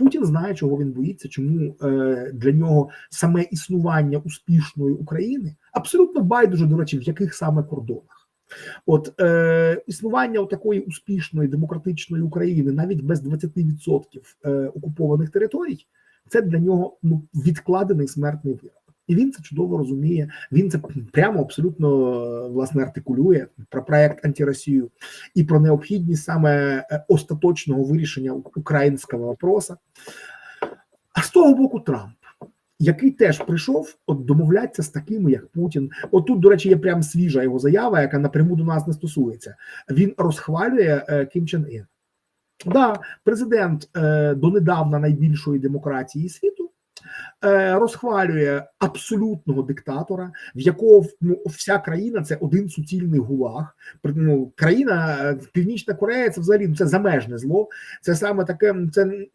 Путін знає, чого він боїться, чому е, для нього саме існування успішної України абсолютно байдуже, до речі, в яких саме кордонах. От е, існування такої успішної демократичної України навіть без 20% е, окупованих територій, це для нього ну відкладений смертний вирок. І він це чудово розуміє. Він це прямо абсолютно власне артикулює про проект антиросію і про необхідність саме е, остаточного вирішення українського вопроса. А з того боку, Трамп, який теж прийшов от домовлятися з такими, як Путін. Отут, до речі, є прям свіжа його заява, яка напряму до нас не стосується. Він розхвалює е, Кім Чен Ін. Да, президент е, донедавна найбільшої демократії світу. Е, Розхвалює абсолютного диктатора, в якого ну, вся країна це один суцільний гулаг. Ну, країна е, Північна Корея це взагалі ну, це замежне зло. Це саме таке. Це